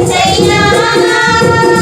Jai Jai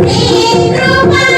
Pedro Pablo.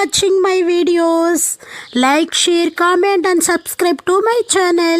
watching my videos. Like, share, comment and subscribe to my channel.